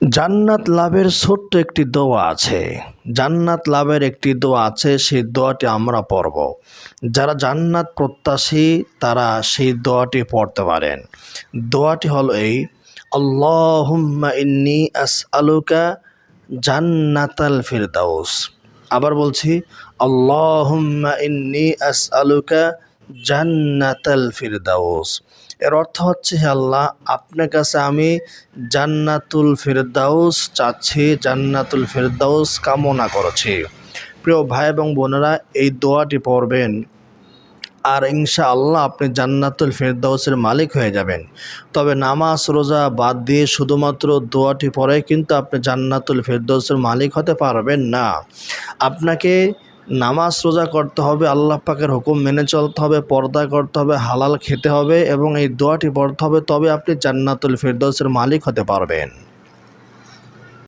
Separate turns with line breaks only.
জান্নাত লাভের ছোট্ট একটি দোয়া আছে। জান্নাত লাভের একটি দোয়া আছে, সেই দোয়াটি আমরা পড়ব। যারা জান্নাত প্রত্যাশী, তারা সেই দোয়াটি পড়তে পারেন। দোয়াটি হলো এই, আল্লাহুম্মা ইন্নি আস আলুকা জান্নাতাল ফিরদাউস। আবার বলছি, আল্লাহুম্মা ইন্নি আস আলুকা জান্নাতাল ফিরদাউস। এর অর্থ হচ্ছে, হে আল্লাহ, আপনার কাছে আমি জান্নাতুল ফিরদাউস চাচ্ছি, জান্নাতুল ফিরদাউস কামনা করছি। প্রিয় ভাই এবং বোনেরা, এই দোয়াটি পড়বেন। আর ইনশা আল্লাহ আপনি জান্নাতুল ফেরদাউসের মালিক হয়ে যাবেন। তবে নামাজ, রোজা বাদ দিয়ে শুধুমাত্র দোয়াটি পড়ে কিন্তু আপনি জান্নাতুল ফেরদাউসের মালিক হতে পারবেন না। আপনাকে নামাজ রোজা করতে হবে, আল্লাহ পাকের হুকুম মেনে চলতে হবে, পর্দা করতে হবে, হালাল খেতে হবে এবং এই দোয়াটি পড়তে হবে, তবে আপনি জান্নাতুল ফেরদৌসের মালিক হতে পারবেন।